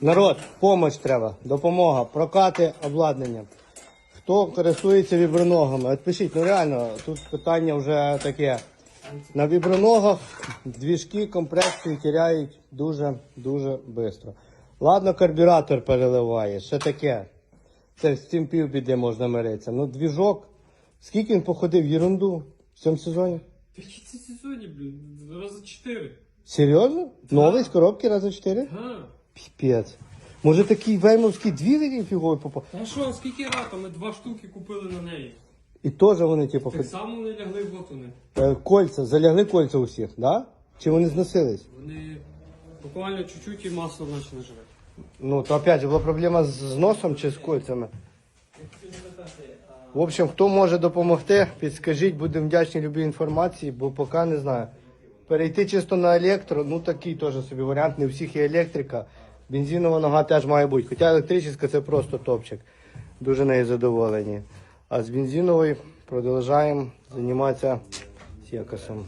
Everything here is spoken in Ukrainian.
Народ, помощь треба, допомога, прокати обладнання. Хто користується віброногами? Отпишіть, ну реально, тут питання вже таке. На віброногах двіжки компресії теряють дуже-дуже швидко. Ладно, карбюратор переливає, ще таке. Це з цим півбіди можна миритися. Ну, двіжок, скільки він походив єрунду в цьому сезоні? Які це сезоні, блін, рази чотири. Серйозно? Новий з коробки раза 4? Га. Піпець. Може такий веймовський дві фіговий попав? Та що, скільки рата, ми два штуки купили на неї. І теж вони, типу, Так само вони лягли от вони. е, кольця, залягли кольця усіх, да? Чи вони зносились? Вони буквально чуть-чуть і масло почали живе. Ну, то опять же, була проблема з з носом чи з кольцями. В общем, хто може допомогти, підскажіть, будемо вдячні любій інформації, бо поки не знаю. Перейти чисто на електро, ну такий теж собі варіант, не у всіх є електрика. Бензинова нога теж має бути. Хоча електрична це просто топчик. Дуже нею задоволені. А з бензиновою продовжуємо займатися сікосом.